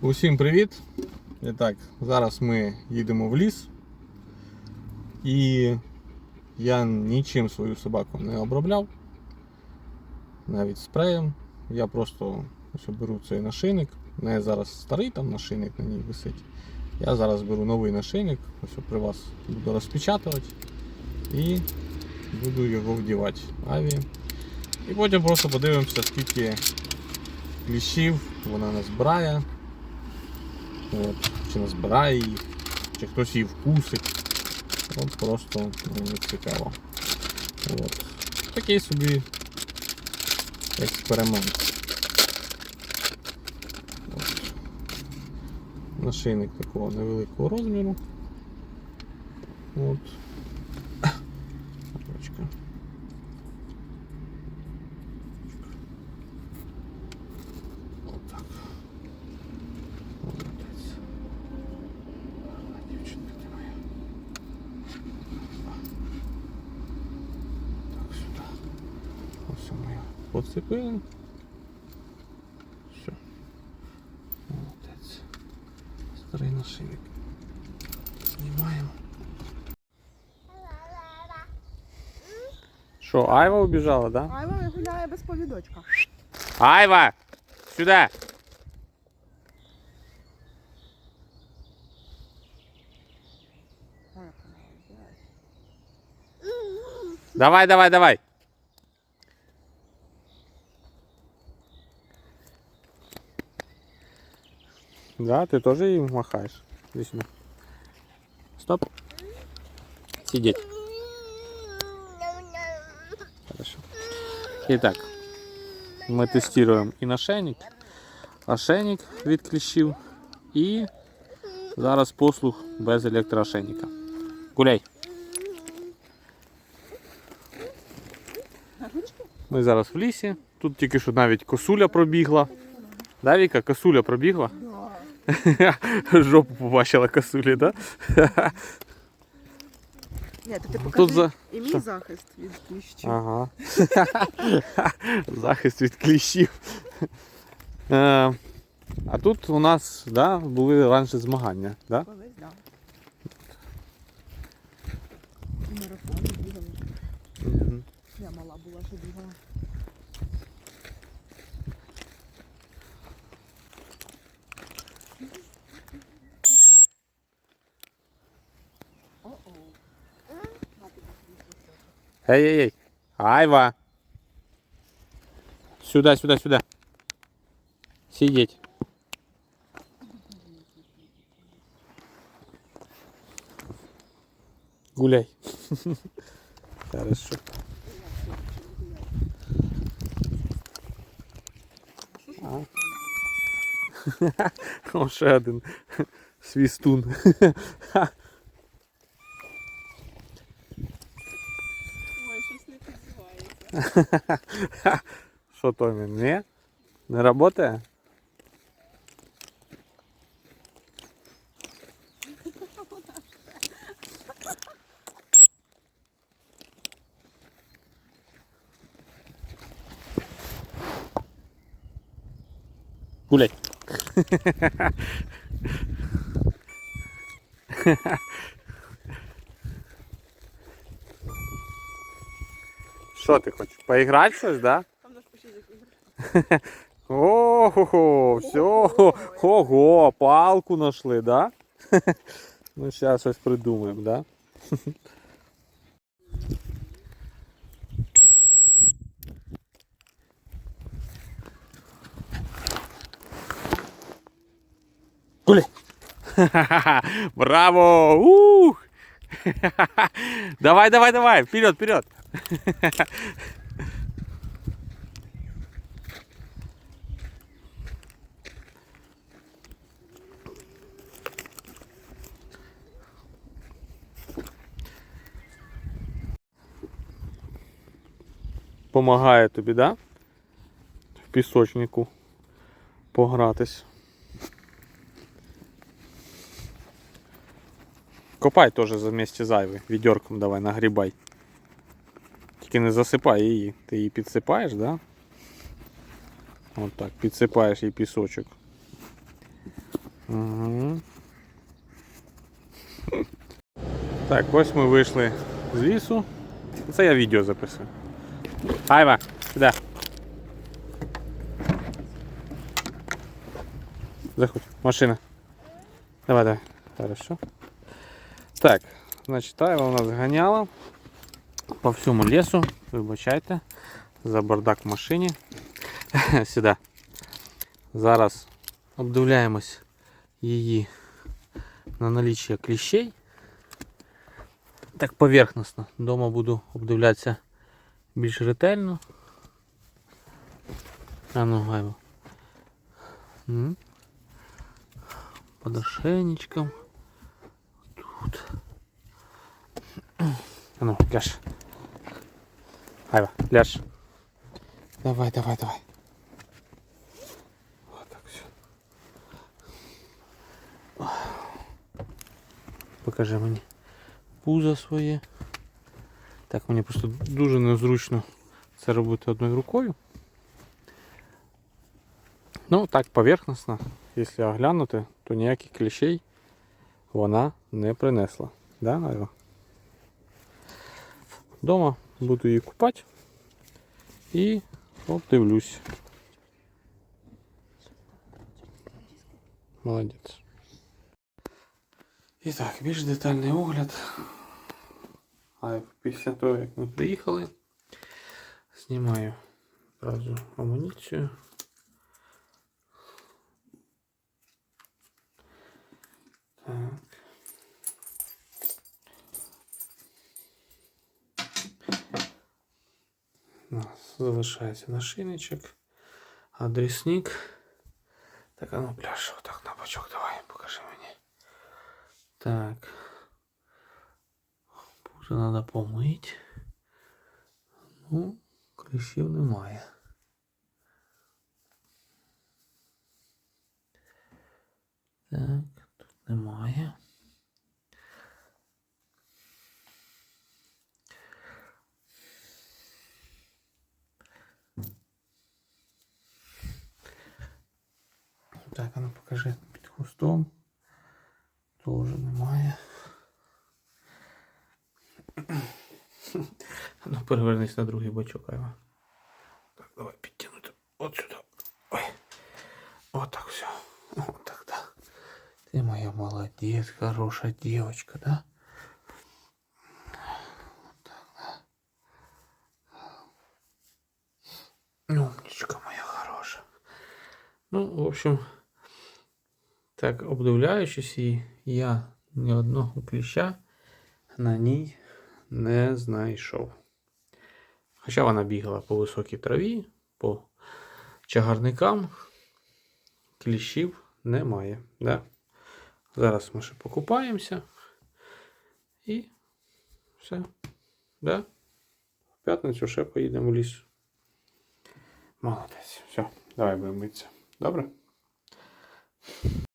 Усім привіт! І так, зараз ми їдемо в ліс. І я нічим свою собаку не обробляв. Навіть спреєм. Я просто беру цей нашийник. У неї зараз старий там нашийник на ній висить. Я зараз беру новий нашийник, ось при вас буду розпечатувати і буду його вдівати аві. І потім просто подивимося, скільки кліщів вона назбирає. От, чи назбирає їх, чи хтось її вкусить. От просто мені цікаво. От. Такий собі експеримент. От. Нашийник такого невеликого розміру. От. Поцепили. Все. Молодець. Старий нашийник. Знімаємо. Що, Айва убіжала, да? Айва гуляє без повідочка. Айва! Сюди! Ой, яка молодець. Давай, давай, давай. Да, ты тоже им махаешь. Иди сюда. Стоп. Сидеть. Хорошо. Итак, мы тестируем і нашейник, ошейник від кліщів і зараз послуг без електроошейника. Гуляй. Ми зараз в лісі. Тут тільки що навіть косуля пробігла. Да, Віка, косуля пробігла. Жопу побачила косулі, да? Ні, то ти покажи за- і мій захист від кліщів. Ага. Захист від кліщів. Е, а тут у нас да, були раніше змагання. Да? Колись, да. Марафон бігали. Мгм. Я мала була, що бігала. Ей. Айва. Сюда, сюда, сюда. Сидеть. Гуляй. Хорошо. Ще один свістун. Що Томі, не? Не работає? Гуляй. Що ти хочеш? Поіграти щось, да? Там наш все, ого, палку нашли, да? Ну, зараз щось придумаємо, да? Гуляй! Браво! Ух! Давай, давай, давай, вперед, вперед! Помагає тобі, да? В пісочнику погратись. Копай теж за місці зайвий. Відьорком давай нагрібай. Тільки не засипай її. Ти її підсипаєш, да? От так, підсипаєш їй пісочок. Угу. Так, ось ми вийшли з лісу. Це я відео записую. Айва, сюди. Заходь, машина. Давай, давай. Хорошо. Так, значить, Айва у нас ганяла по всьому лісу. Вибачайте. За бардак в машині. Сюди. Зараз обдивляємось її на наліччя кліщей. Так поверхностно. Дома буду обдивлятися більш ретельно. А ну гайво. М. Под ошейничком. Тут. А ну, ляж. Айва, ляж. Давай, давай, давай. Вот так все. Покажи мені пузо своє. Так, мені просто дуже незручно це робити одною рукою. Ну, так, поверхностно, якщо оглянути, то ніяких кліщей вона не принесла. Да, Айва? Дома буду її купати і от дивлюсь. Молодець. І так, більш детальний огляд. А після того, як ми приїхали, знімаю одразу амуніцію. У нас залишається нашийничок, адресник. Так, а ну пляж, отак на бочок давай, покажи мені. Так. Пузо треба помити. Ну, кліщів немає. Так, тут немає. Так, а ну покажи під хвостом. Тоже немає. Ну, перевернись на другий бочок, Айва. Так, давай підтягнути. От сюди. Ой. Вот так все. Вот так, да. Ты моя молодец, хорошая девочка, да? Вот так, да. Умничка моя хорошая. Ну, в общем, Так, обдивляючись її, я ні одного кліща на ній не знайшов. Хоча вона бігала по високій траві, по чагарникам, кліщів немає. Да? Зараз ми ще покупаємося і все. Да? В п'ятницю ще поїдемо в ліс. Молодець. Все, давай будемо митися. Добре?